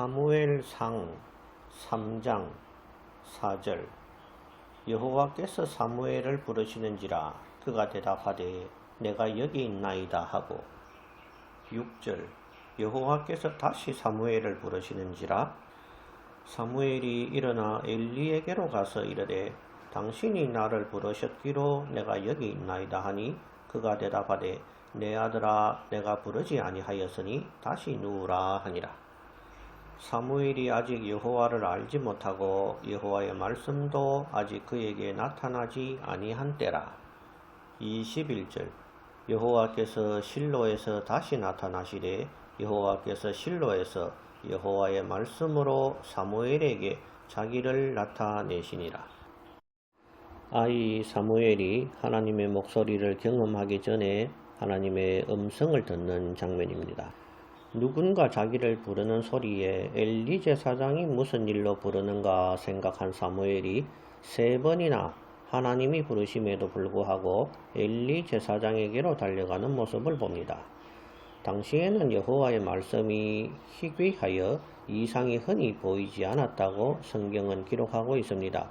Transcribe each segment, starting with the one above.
사무엘상 3장 4절. 여호와께서 사무엘을 부르시는지라 그가 대답하되 내가 여기 있나이다 하고. 6절. 여호와께서 다시 사무엘을 부르시는지라 사무엘이 일어나 엘리에게로 가서 이르되 당신이 나를 부르셨기로 내가 여기 있나이다 하니 그가 대답하되 내 아들아 내가 부르지 아니하였으니 다시 누우라 하니라 사무엘이 아직 여호와를 알지 못하고 여호와의 말씀도 아직 그에게 나타나지 아니한 때라 21절 여호와께서 실로에서 다시 나타나시되 여호와께서 실로에서 여호와의 말씀으로 사무엘에게 자기를 나타내시니라. 아이 사무엘이 하나님의 목소리를 경험하기 전에 하나님의 음성을 듣는 장면입니다. 누군가 자기를 부르는 소리에 엘리 제사장이 무슨 일로 부르는가 생각한 사무엘이 세 번이나 하나님이 부르심에도 불구하고 엘리 제사장에게로 달려가는 모습을 봅니다. 당시에는 여호와의 말씀이 희귀하여 이상이 흔히 보이지 않았다고 성경은 기록하고 있습니다.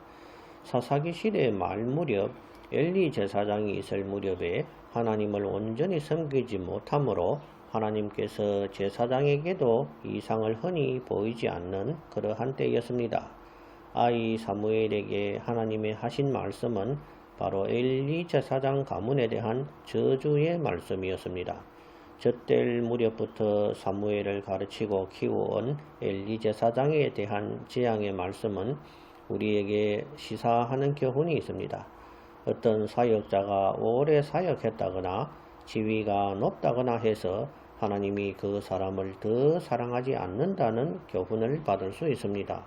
사사기 시대의 말 무렵 엘리 제사장이 있을 무렵에 하나님을 온전히 섬기지 못하므로 하나님께서 제사장에게도 이상을 흔히 보이지 않는 그러한 때였습니다. 아이 사무엘에게 하나님의 하신 말씀은 바로 엘리 제사장 가문에 대한 저주의 말씀이었습니다. 저때 무렵부터 사무엘을 가르치고 키워온 엘리 제사장에 대한 재앙의 말씀은 우리에게 시사하는 교훈이 있습니다. 어떤 사역자가 오래 사역했다거나 지위가 높다거나 해서 하나님이 그 사람을 더 사랑하지 않는다는 교훈을 받을 수 있습니다.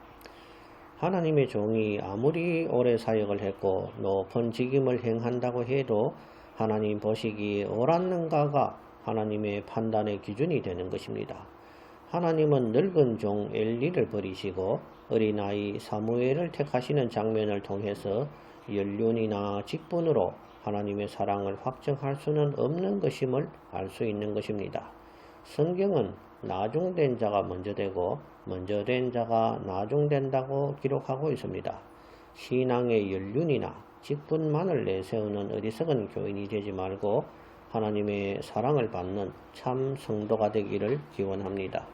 하나님의 종이 아무리 오래 사역을 했고 높은 직임을 행한다고 해도 하나님 보시기 옳았는가가 하나님의 판단의 기준이 되는 것입니다. 하나님은 늙은 종 엘리를 버리시고 어린아이 사무엘을 택하시는 장면을 통해서 연륜이나 직분으로 하나님의 사랑을 확정할 수는 없는 것임을 알 수 있는 것입니다. 성경은 나중된 자가 먼저 되고 먼저 된 자가 나중된다고 기록하고 있습니다. 신앙의 연륜이나 직분만을 내세우는 어리석은 교인이 되지 말고 하나님의 사랑을 받는 참 성도가 되기를 기원합니다.